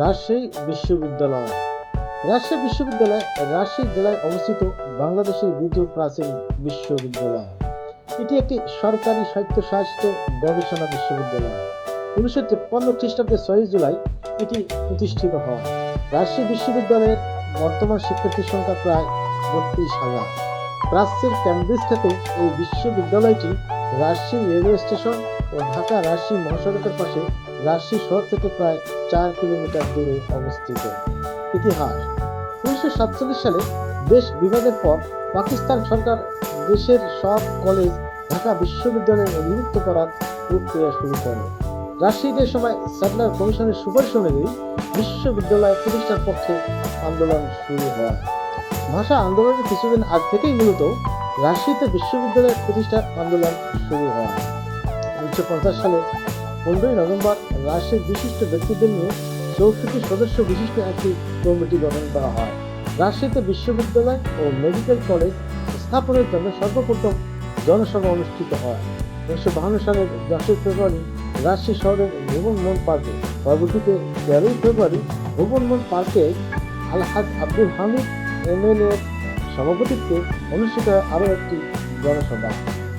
রাজশাহী বিশ্ববিদ্যালয়। রাজশাহী বিশ্ববিদ্যালয় রাজশাহী জেলায় অবস্থিত বাংলাদেশের দ্বিতীয় প্রাচীন বিশ্ববিদ্যালয়। এটি একটি সরকারি স্বায়ত্তশাসিত গবেষণা বিশ্ববিদ্যালয়। উনিশশো তেপ্পান্ন খ্রিস্টাব্দের ছয় জুলাই এটি প্রতিষ্ঠিত হয়। রাজশাহী বিশ্ববিদ্যালয়ের বর্তমান শিক্ষার্থীর সংখ্যা প্রায় বত্রিশ হাজার। প্রাচ্যের ক্যামব্রিজ খ্যাত এই বিশ্ববিদ্যালয়টি রাজশাহী রেলওয়ে স্টেশন ও ঢাকা রাজশাহী মহাসড়কের পাশে রাজশাহী শহর থেকে প্রায় চার কিলোমিটার দূরে অবস্থিত। ইতিহাস। উনিশশো সাতচল্লিশ সালে দেশ বিভাগের পর পাকিস্তান সরকার দেশের সব কলেজ ঢাকা বিশ্ববিদ্যালয়ে অধিভুক্ত করার প্রক্রিয়া শুরু করে। রাজশাহীতে সময় স্যাটেলার কমিশনের সুপারিশ অনুযায়ী বিশ্ববিদ্যালয় প্রতিষ্ঠার পক্ষে আন্দোলন শুরু হয়। ভাষা আন্দোলনের কিছুদিন আগ থেকেই মূলত রাজশাহীতে বিশ্ববিদ্যালয় প্রতিষ্ঠার আন্দোলন শুরু হয়। উনিশশো পঞ্চাশ সালে পনেরোই নভেম্বর রাজশাহীর বিশিষ্ট ব্যক্তিদের নিয়ে চৌষট্টি সদস্য বিশিষ্ট একটি কমিটি গঠন করা হয়। রাজশাহীতে বিশ্ববিদ্যালয় ও মেডিকেল কলেজ স্থাপনের জন্য সর্বপ্রথম জনসভা অনুষ্ঠিত হয়। উনিশশো বাহান্ন সালের দশই ফেব্রুয়ারি রাজশাহী শহরের ভুবন মন পার্কে। পরবর্তীতে তেরোই ফেব্রুয়ারি ভুবন মন পার্কে আলহাজ আব্দুল হামিদ এমএলএ সভাপতিত্বে অনুষ্ঠিত হয় আরও একটি জনসভা।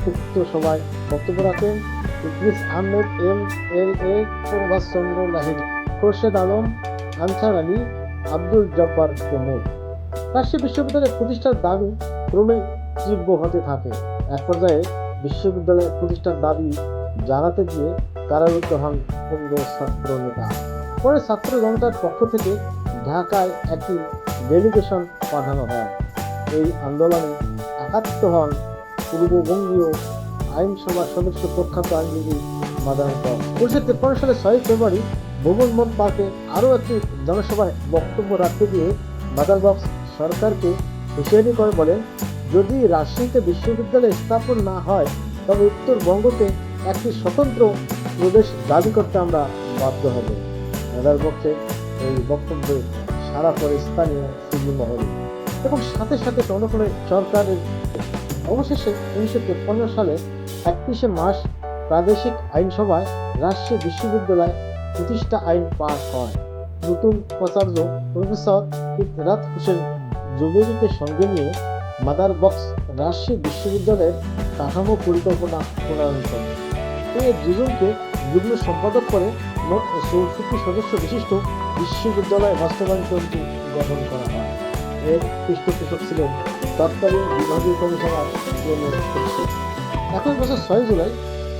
উক্ত সভায় বক্তব্য রাখেন Idris Ahmed M L A Probhash Chandra Lahiri, Khorshed Alam, Ansar Ali, Abdul Jabbar প্রমুখ রাজশাহী বিশ্ববিদ্যালয়ের প্রতিষ্ঠার দাবি ক্রমে তীব্র হতে থাকে। এক পর্যায়ে বিশ্ববিদ্যালয় প্রতিষ্ঠার দাবি জানাতে গিয়ে কারারুদ্ধ হন পনেরো ছাত্র নেতা। পরে ছাত্র জনতার পক্ষ থেকে ঢাকায় একটি ডেলিগেশন পাঠানো হয়। এই আন্দোলনে আঘাত হন পূর্ববঙ্গীয় আইনসভার সদস্য প্রখ্যাত আইনজীবী মাদান কর উনিশশো তেপ্পান্ন সালে ছয় ফেব্রুয়ারি ভুবন মন পার্কে আরও একটি জনসভায় বক্তব্য রাখতে গিয়ে মাদার বক্স সরকারকে হুঁশিয়ারি করে বলেন, যদি রাজশাহীতে বিশ্ববিদ্যালয় স্থাপন না হয়, তবে উত্তরবঙ্গকে একটি স্বতন্ত্র প্রদেশ দাবি করতে আমরা বাধ্য হব। মাদার বক্সে এই বক্তব্যে সারা পড়ে স্থানীয় মহলে। এবং সাথে সাথে জনগণের সরকারের অবশেষে উনিশশো তেপ্পান্ন সালে একত্রিশে মাস প্রাদেশিক আইনসভায় রাজশাহী বিশ্ববিদ্যালয় প্রতিষ্ঠা আইন পাস হয়। নতুন উপাচার্য প্রফেসর ইফরাত হোসেন জুবেরিকে সঙ্গে নিয়ে মাদার বক্স রাজশাহী বিশ্ববিদ্যালয়ের কাঠামো পরিকল্পনা প্রণয়ন করে এই দুজনকে যুগ্ম সম্পাদক করে মোট চৌষট্টি সদস্য বিশিষ্ট বিশ্ববিদ্যালয় বাস্তবায়ন কমিটি গঠন করা হয়। এর পৃষ্ঠপোষক ছিলেন তৎকালীন বিভাগীয় কমিশনার একই বছর ছয় জুলাই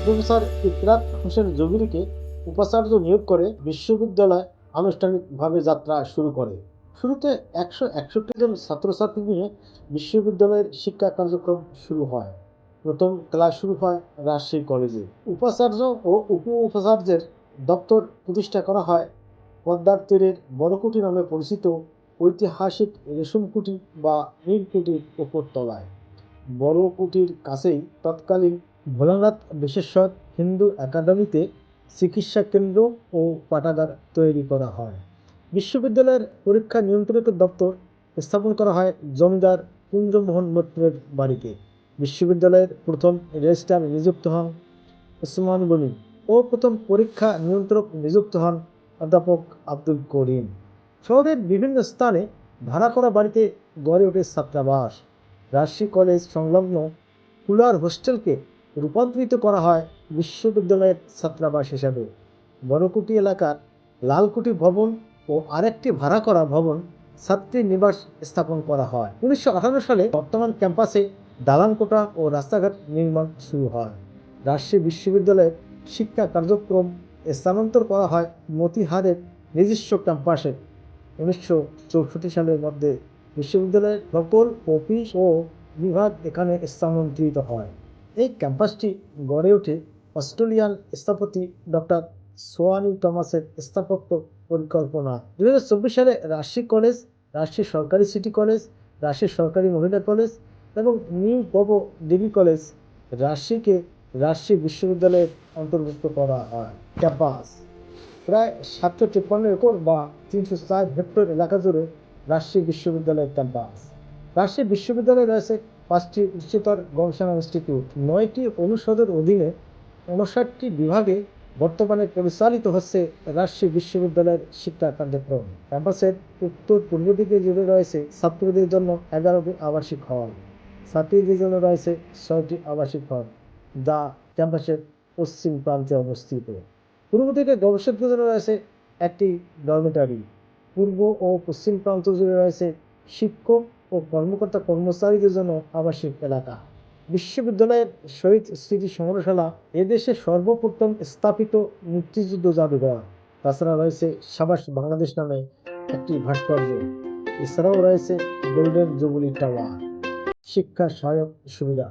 প্রফেসর ইকরাত হোসেন জবিরিকে উপাচার্য নিয়োগ করে বিশ্ববিদ্যালয় আনুষ্ঠানিকভাবে যাত্রা শুরু করে। শুরুতে একশো একষট্টি জন ছাত্রছাত্রী নিয়ে বিশ্ববিদ্যালয়ের শিক্ষা কার্যক্রম শুরু হয়। প্রথম ক্লাস শুরু হয় রাজশাহী কলেজে। উপাচার্য ও উপ উপাচার্যের দপ্তর প্রতিষ্ঠা করা হয় পদ্মার তীরের বড়কুটি নামে পরিচিত ঐতিহাসিক রেশমকুটি বা নীলকুটির উপরতলায় বড় কুটির কাছেই তৎকালীন ভোলানাথ বিশেষজ্ঞ হিন্দু একাডেমিতে চিকিৎসা কেন্দ্র ও পাঠাগার তৈরি করা হয়। বিশ্ববিদ্যালয়ের পরীক্ষা নিয়ন্ত্রিত দপ্তর স্থাপন করা হয় জমিদার কুঞ্জমোহন মৈত্রের বাড়িতে। বিশ্ববিদ্যালয়ের প্রথম রেজিস্ট্রার নিযুক্ত হন ওসমান গনি ও প্রথম পরীক্ষা নিয়ন্ত্রক নিযুক্ত হন অধ্যাপক আব্দুল করিম। শহরের বিভিন্ন স্থানে ভাড়া করা বাড়িতে গড়ে ওঠে ছাত্রাবাস রাজশাহী কলেজ সংলগ্ন কুলার হোস্টেলকে রূপান্তরিত করা হয় বিশ্ববিদ্যালয়ের ছাত্রাবাস হিসাবে। বড়কুটি এলাকার লালকুটি ভবন ও আরেকটি ভাড়া করা ভবন ছাত্রী নিবাস স্থাপন করা হয়। উনিশশো আঠারো সালে বর্তমান ক্যাম্পাসে দালানকোটা ও রাস্তাঘাট নির্মাণ শুরু হয়। রাজশাহী বিশ্ববিদ্যালয়ের শিক্ষা কার্যক্রম স্থানান্তর করা হয় মতিহারের নিজস্ব ক্যাম্পাসে। উনিশশো চৌষট্টি সালের মধ্যে বিশ্ববিদ্যালয়ের সকল অফিস ও বিভাগ এখানে স্থানান্তরিত হয়। এই ক্যাম্পাসটি গড়ে ওঠে অস্ট্রেলিয়ান স্থপতি ডক্টর সোয়ানি টমাসের স্থাপত্য পরিকল্পনা। দু হাজার চব্বিশ সালে রাজশাহী কলেজ, রাজশাহী সরকারি সিটি কলেজ, রাজশাহী সরকারি মহিলা কলেজ এবং নিউ বব ডিগ্রি কলেজ রাজশাহীকে রাজশাহী বিশ্ববিদ্যালয়ের অন্তর্ভুক্ত করা হয়। ক্যাম্পাস প্রায় সাতশো তিপ্পান্ন একর বা তিনশো চার হেক্টর এলাকা জুড়ে রাজশাহী বিশ্ববিদ্যালয়ের ক্যাম্পাস। রাজশাহী বিশ্ববিদ্যালয়ে রয়েছে পাঁচটি উচ্চতর গবেষণা ইনস্টিটিউট। নয়টি অনুষদের অধীনে উনষাটটি বিভাগে বর্তমানে পরিচালিত হচ্ছে রাজশাহী বিশ্ববিদ্যালয়ের শিক্ষা কার্যক্রম। ক্যাম্পাসের উত্তর পূর্ব দিকে জুড়ে রয়েছে ছাত্রদের জন্য এগারোটি আবাসিক হল। ছাত্রীদের জন্য রয়েছে ছয়টি আবাসিক হল, যা ক্যাম্পাসের পশ্চিম প্রান্তে অবস্থিত। পূর্ব দিকে গবেষকদের জন্য রয়েছে, একটি ডরমিটারি। পূর্ব ও পশ্চিম প্রান্ত জুড়ে রয়েছে শিক্ষক ও কর্মকর্তা কর্মচারীদের জন্য আবাসিক এলাকা। বিশ্ববিদ্যালয়ের শহীদ স্মৃতি সংগ্রহশালা, এদেশে সর্বপ্রথম স্থাপিত মুক্তিযুদ্ধ জাদুঘর। তাছাড়া রয়েছে সাবাস বাংলাদেশ নামে একটি ভাস্কর্য। এছাড়াও রয়েছে গোল্ডেন জুবলি টাওয়ার। শিক্ষা সহায়ক সুবিধা।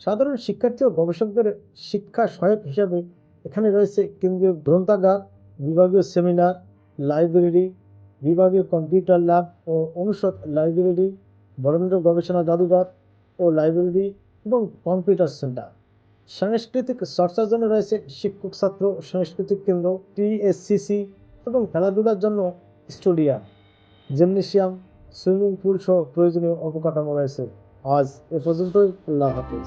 সাধারণ শিক্ষার্থী ও গবেষকদের শিক্ষা সহায়ক হিসাবে এখানে রয়েছে কেন্দ্রীয় গ্রন্থাগার, বিভাগীয় সেমিনার, লাইব্রেরি, বিভাগীয় কম্পিউটার ল্যাব ও অনুষদ লাইব্রেরি, বরেন্দ্র গবেষণা জাদুঘর ও লাইব্রেরি এবং কম্পিউটার সেন্টার। সাংস্কৃতিক চর্চার জন্য রয়েছে শিক্ষক ছাত্র সাংস্কৃতিক কেন্দ্র, টিএসসিসি এবং খেলাধুলার জন্য স্টেডিয়াম। জিমনেশিয়াম, সুইমিং পুল সহ প্রয়োজনীয় অবকাঠামো রয়েছে। আজ এ পর্যন্তই, আল্লাহ হাফিজ।